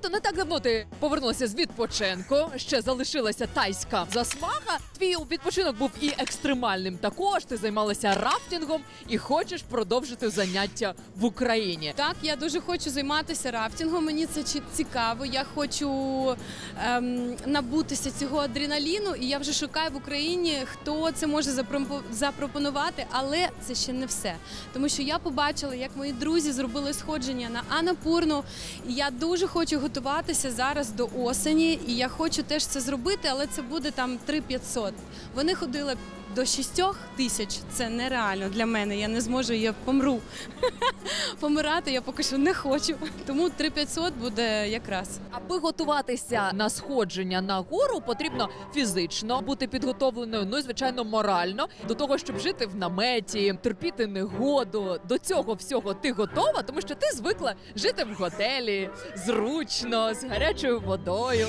Злато, не так давно ти повернулася з відпочинку. Ще залишилася тайська засмага. Твій відпочинок був і екстремальним. Також ти займалася рафтингом і хочеш продовжити заняття в Україні. Так, я дуже хочу займатися рафтингом. Мені це цікаво. Я хочу ем, набутися цього адреналіну, і я вже шукаю в Україні, хто це може запропо- запропонувати. Але це ще не все. Тому що я побачила, як мої друзі зробили сходження на Анапурну. І я дуже хочу готуватися зараз до осені. І я хочу теж це зробити, але це буде там 3500. Вони ходили. До 6 тисяч це нереально для мене. Я не зможу, я помру. Помирати я поки що не хочу. Тому 3500 буде якраз. Аби готуватися на сходження на гору, потрібно фізично бути підготовленою, ну і звичайно морально до того, щоб жити в наметі, терпіти негоду. До цього всього ти готова, тому що ти звикла жити в готелі зручно, з гарячою водою.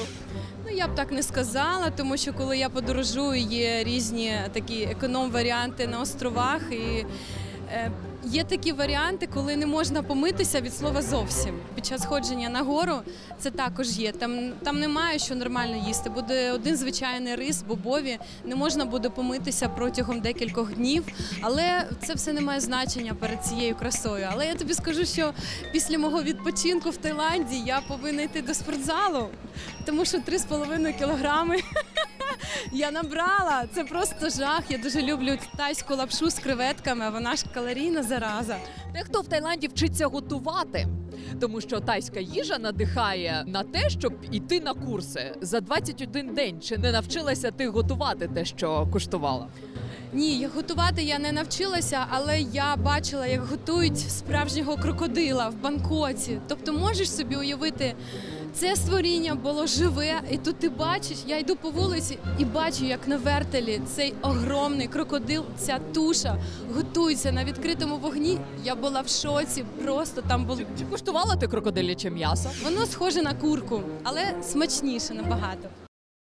Ну я б так не сказала, тому що коли я подорожую, є різні такі економ-варіанти на островах і. Е, Є такі варіанти, коли не можна помитися від слова зовсім. Під час ходження на гору це також є. Там, там немає що нормально їсти. Буде один звичайний рис, бобові. Не можна буде помитися протягом декількох днів. Але це все не має значення перед цією красою. Але я тобі скажу, що після мого відпочинку в Таїланді я повинна йти до спортзалу, тому що 3,5 кілограми я набрала. Це просто жах. Я дуже люблю тайську лапшу з креветками, вона ж калорійна зараза. Дехто в Таїланді вчиться готувати. Тому що тайська їжа надихає на те, щоб іти на курси за 21 день. Чи не навчилася ти готувати те, що куштувала? Ні, готувати я не навчилася, але я бачила, як готують справжнього крокодила в Бангкоці. Тобто, можеш собі уявити, це створіння було живе, і тут ти бачиш, я йду по вулиці і бачу, як на вертелі цей огромний крокодил, ця туша готується на відкритому вогні. Я була в шоці, просто там було. Чи куштувала ти крокодиляче м'ясо? Воно схоже на курку, але смачніше набагато.